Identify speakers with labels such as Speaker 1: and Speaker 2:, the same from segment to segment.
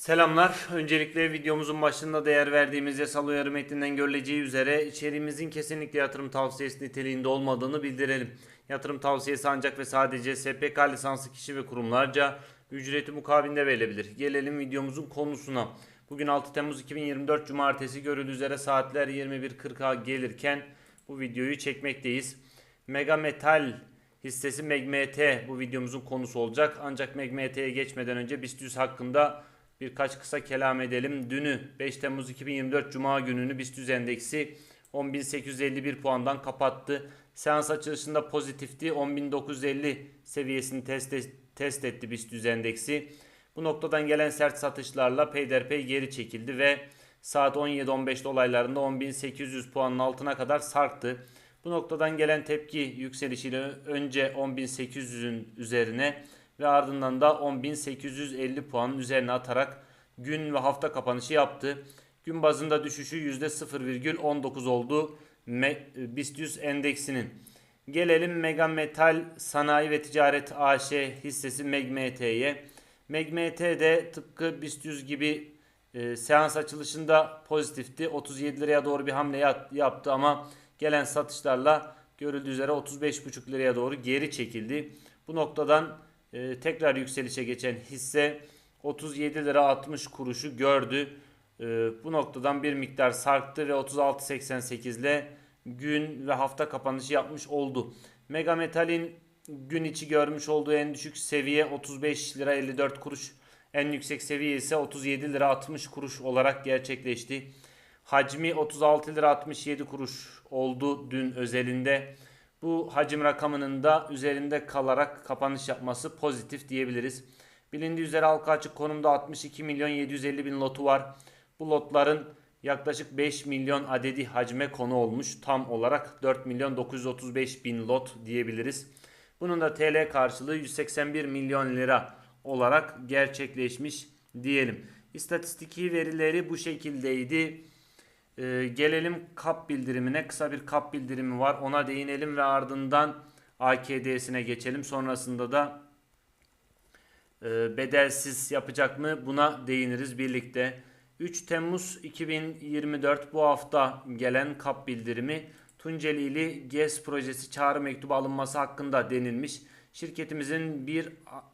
Speaker 1: Selamlar. Öncelikle videomuzun başında değer verdiğimiz yasal uyarı metninden görüleceği üzere içeriğimizin kesinlikle yatırım tavsiyesi niteliğinde olmadığını bildirelim. Yatırım tavsiyesi ancak ve sadece SPK lisanslı kişi ve kurumlarca ücreti mukabilinde verilebilir. Gelelim videomuzun konusuna. Bugün 6 Temmuz 2024 Cumartesi görüldüğü üzere saatler 21.40'a gelirken bu videoyu çekmekteyiz. Mega Metal hissesi MEGMT bu videomuzun konusu olacak. Ancak MEGMT'ye geçmeden önce BIST 100 hakkında birkaç kısa kelam edelim. Dünü 5 Temmuz 2024 Cuma gününü BIST 100 endeksi 10.851 puandan kapattı. Seans açılışında pozitifti. 10.950 seviyesini test, test etti BIST 100 endeksi. Bu noktadan gelen sert satışlarla peyderpey geri çekildi ve saat 17.15'te olaylarında 10.800 puanın altına kadar sarktı. Bu noktadan gelen tepki yükselişiyle önce 10.800'ün üzerine ve ardından da 10.850 puanın üzerine atarak gün ve hafta kapanışı yaptı. Gün bazında düşüşü %0,19 oldu BIST 100 endeksinin. Gelelim Mega Metal Sanayi ve Ticaret AŞ hissesi MEGMT'ye. MEGMT de tıpkı BIST 100 gibi e, seans açılışında pozitifti. 37 liraya doğru bir hamle yat- yaptı ama gelen satışlarla görüldüğü üzere 35,5 liraya doğru geri çekildi. Bu noktadan e, tekrar yükselişe geçen hisse 37 lira 60 kuruşu gördü. E, bu noktadan bir miktar sarktı ve 36.88 ile gün ve hafta kapanışı yapmış oldu. Mega Metal'in gün içi görmüş olduğu en düşük seviye 35 lira 54 kuruş. En yüksek seviye ise 37 lira 60 kuruş olarak gerçekleşti. Hacmi 36 lira 67 kuruş oldu dün özelinde. Bu hacim rakamının da üzerinde kalarak kapanış yapması pozitif diyebiliriz. Bilindiği üzere halka açık konumda 62 milyon 750 bin lotu var. Bu lotların yaklaşık 5 milyon adedi hacme konu olmuş. Tam olarak 4 milyon 935 bin lot diyebiliriz. Bunun da TL karşılığı 181 milyon lira olarak gerçekleşmiş diyelim. İstatistiki verileri bu şekildeydi. Ee, gelelim kap bildirimine. Kısa bir kap bildirimi var. Ona değinelim ve ardından AKD'sine geçelim. Sonrasında da e, bedelsiz yapacak mı buna değiniriz birlikte. 3 Temmuz 2024 bu hafta gelen kap bildirimi Tuncelili GES projesi çağrı mektubu alınması hakkında denilmiş. Şirketimizin 1,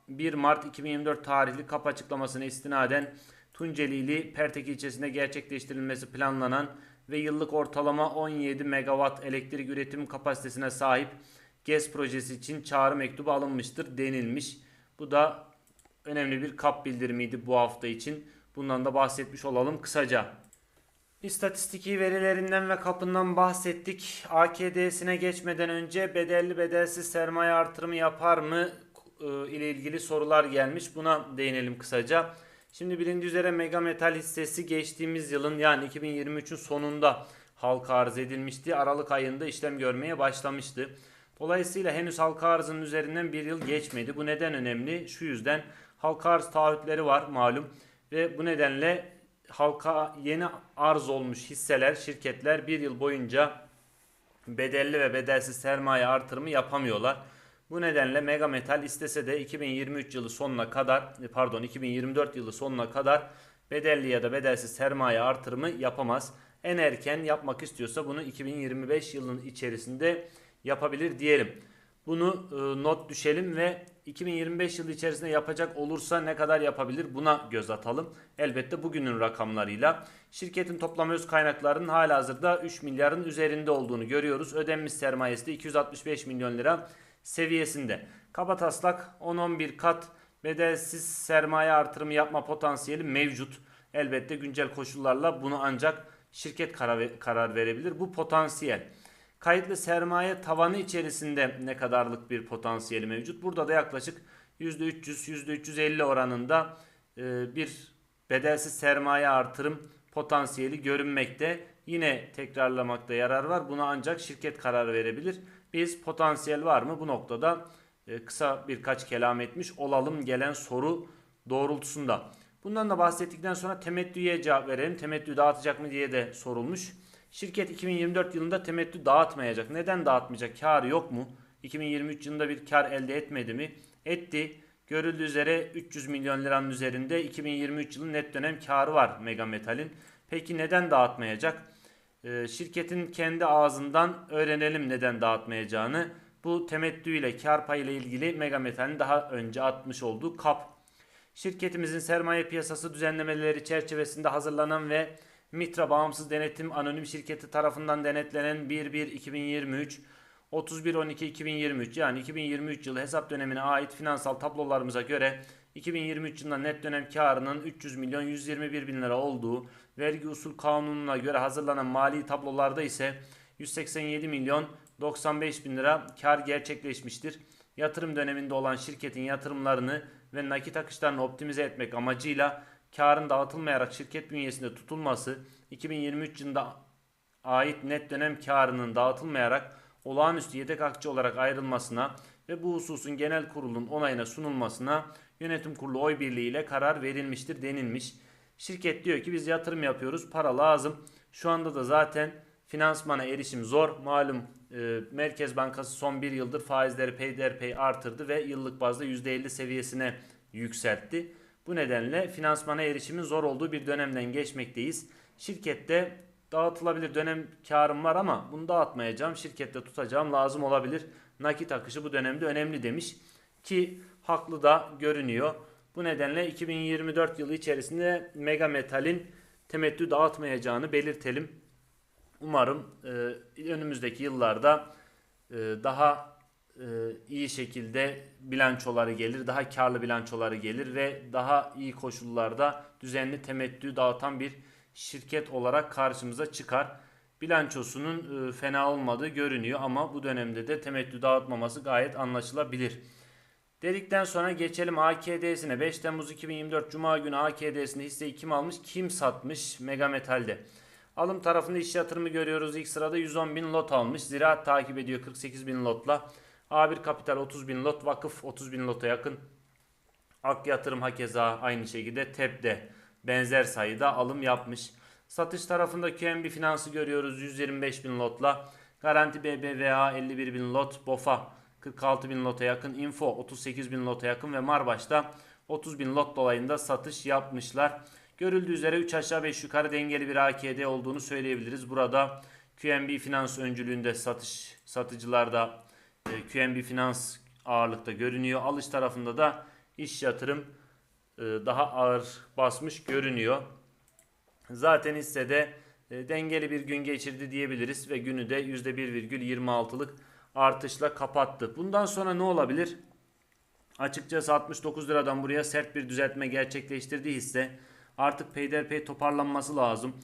Speaker 1: 1 Mart 2024 tarihli kap açıklamasına istinaden Tuncelili Pertek ilçesinde gerçekleştirilmesi planlanan ve yıllık ortalama 17 megawatt elektrik üretim kapasitesine sahip GES projesi için çağrı mektubu alınmıştır denilmiş. Bu da önemli bir kap bildirimiydi bu hafta için. Bundan da bahsetmiş olalım kısaca. İstatistiki verilerinden ve kapından bahsettik. AKD'sine geçmeden önce bedelli bedelsiz sermaye artırımı yapar mı e, ile ilgili sorular gelmiş. Buna değinelim kısaca. Şimdi bilindiği üzere Mega Metal hissesi geçtiğimiz yılın yani 2023'ün sonunda halka arz edilmişti. Aralık ayında işlem görmeye başlamıştı. Dolayısıyla henüz halka arzının üzerinden bir yıl geçmedi. Bu neden önemli? Şu yüzden halka arz taahhütleri var malum ve bu nedenle halka yeni arz olmuş hisseler, şirketler bir yıl boyunca bedelli ve bedelsiz sermaye artırımı yapamıyorlar. Bu nedenle Mega Metal istese de 2023 yılı sonuna kadar pardon 2024 yılı sonuna kadar bedelli ya da bedelsiz sermaye artırımı yapamaz. En erken yapmak istiyorsa bunu 2025 yılının içerisinde yapabilir diyelim. Bunu e, not düşelim ve 2025 yılı içerisinde yapacak olursa ne kadar yapabilir buna göz atalım. Elbette bugünün rakamlarıyla şirketin toplam öz kaynaklarının halihazırda 3 milyarın üzerinde olduğunu görüyoruz. Ödenmiş sermayesi de 265 milyon lira seviyesinde. Kabataslak 10-11 kat bedelsiz sermaye artırımı yapma potansiyeli mevcut. Elbette güncel koşullarla bunu ancak şirket karar, verebilir. Bu potansiyel. Kayıtlı sermaye tavanı içerisinde ne kadarlık bir potansiyeli mevcut? Burada da yaklaşık %300, %350 oranında e, bir bedelsiz sermaye artırım potansiyeli görünmekte. Yine tekrarlamakta yarar var. Buna ancak şirket karar verebilir. Biz potansiyel var mı bu noktada e, kısa birkaç kelam etmiş olalım gelen soru doğrultusunda. Bundan da bahsettikten sonra temettüye cevap verelim. Temettü dağıtacak mı diye de sorulmuş. Şirket 2024 yılında temettü dağıtmayacak. Neden dağıtmayacak? Karı yok mu? 2023 yılında bir kar elde etmedi mi? Etti. Görüldüğü üzere 300 milyon liranın üzerinde 2023 yılı net dönem karı var Mega Metal'in. Peki neden dağıtmayacak? Ee, şirketin kendi ağzından öğrenelim neden dağıtmayacağını. Bu temettü ile kar payı ile ilgili Mega Metal'in daha önce atmış olduğu kap. Şirketimizin sermaye piyasası düzenlemeleri çerçevesinde hazırlanan ve Mitra Bağımsız Denetim Anonim Şirketi tarafından denetlenen 1-1-2023 31-12-2023 yani 2023 yılı hesap dönemine ait finansal tablolarımıza göre 2023 yılında net dönem karının 300 milyon 121 bin lira olduğu, vergi usul kanununa göre hazırlanan mali tablolarda ise 187 milyon 95 bin lira kar gerçekleşmiştir. Yatırım döneminde olan şirketin yatırımlarını ve nakit akışlarını optimize etmek amacıyla karın dağıtılmayarak şirket bünyesinde tutulması 2023 yılında ait net dönem karının dağıtılmayarak olağanüstü yedek akçe olarak ayrılmasına ve bu hususun genel kurulun onayına sunulmasına yönetim kurulu oy birliğiyle karar verilmiştir denilmiş. Şirket diyor ki biz yatırım yapıyoruz para lazım. Şu anda da zaten finansmana erişim zor. Malum e, Merkez Bankası son bir yıldır faizleri peyderpey artırdı ve yıllık bazda %50 seviyesine yükseltti. Bu nedenle finansmana erişimin zor olduğu bir dönemden geçmekteyiz. Şirkette dağıtılabilir dönem karım var ama bunu dağıtmayacağım. Şirkette tutacağım lazım olabilir. Nakit akışı bu dönemde önemli demiş. Ki haklı da görünüyor. Bu nedenle 2024 yılı içerisinde Mega Metal'in temettü dağıtmayacağını belirtelim. Umarım e, önümüzdeki yıllarda e, daha e, iyi şekilde bilançoları gelir, daha karlı bilançoları gelir ve daha iyi koşullarda düzenli temettü dağıtan bir şirket olarak karşımıza çıkar. Bilançosunun e, fena olmadığı görünüyor ama bu dönemde de temettü dağıtmaması gayet anlaşılabilir. Dedikten sonra geçelim AKD'sine. 5 Temmuz 2024 Cuma günü AKD'sinde hisseyi kim almış, kim satmış Mega Metal'de. Alım tarafında iş yatırımı görüyoruz. İlk sırada 110 bin lot almış. Ziraat takip ediyor 48 bin lotla. A1 Kapital 30 bin lot. Vakıf 30 bin lota yakın. Ak Yatırım hakeza aynı şekilde TEP'de benzer sayıda alım yapmış. Satış tarafında QNB Finans'ı görüyoruz 125 bin lotla. Garanti BBVA 51 bin lot. BOFA 46 bin lota yakın. Info 38 bin lota yakın ve Marbaş'ta 30 bin lot dolayında satış yapmışlar. Görüldüğü üzere 3 aşağı 5 yukarı dengeli bir AKD olduğunu söyleyebiliriz. Burada QNB Finans öncülüğünde satış satıcılarda e, QNB Finans ağırlıkta görünüyor. Alış tarafında da iş yatırım daha ağır basmış görünüyor. Zaten hissede e, dengeli bir gün geçirdi diyebiliriz ve günü de %1,26'lık artışla kapattı. Bundan sonra ne olabilir? Açıkçası 69 liradan buraya sert bir düzeltme gerçekleştirdi hisse artık peyderpey toparlanması lazım.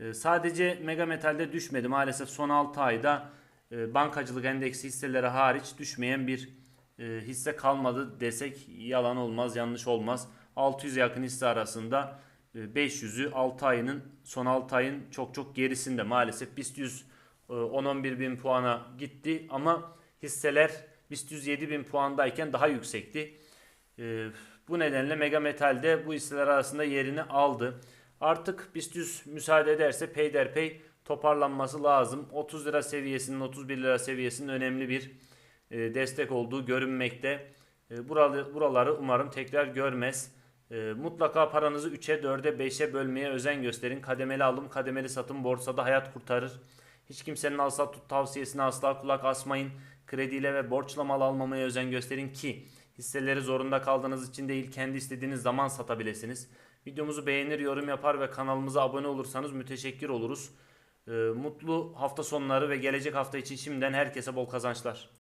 Speaker 1: E, sadece Mega Metal'de düşmedi. Maalesef son 6 ayda e, bankacılık endeksi hisseleri hariç düşmeyen bir e, hisse kalmadı desek yalan olmaz, yanlış olmaz. 600 yakın hisse arasında e, 500'ü 6 ayının son 6 ayın çok çok gerisinde maalesef BIST 100 e, 10-11 bin puana gitti ama hisseler BIST 100 7 bin puandayken daha yüksekti. E, bu nedenle Mega Metal de bu hisseler arasında yerini aldı. Artık BIST 100 müsaade ederse peyderpey toparlanması lazım. 30 lira seviyesinin 31 lira seviyesinin önemli bir e, destek olduğu görünmekte. E, buraları umarım tekrar görmez. E, mutlaka paranızı 3'e 4'e 5'e bölmeye özen gösterin. Kademeli alım kademeli satım borsada hayat kurtarır. Hiç kimsenin alsa tut tavsiyesine asla kulak asmayın. Krediyle ve borçla mal almamaya özen gösterin ki Hisseleri zorunda kaldığınız için değil kendi istediğiniz zaman satabilirsiniz. Videomuzu beğenir, yorum yapar ve kanalımıza abone olursanız müteşekkir oluruz. Ee, mutlu hafta sonları ve gelecek hafta için şimdiden herkese bol kazançlar.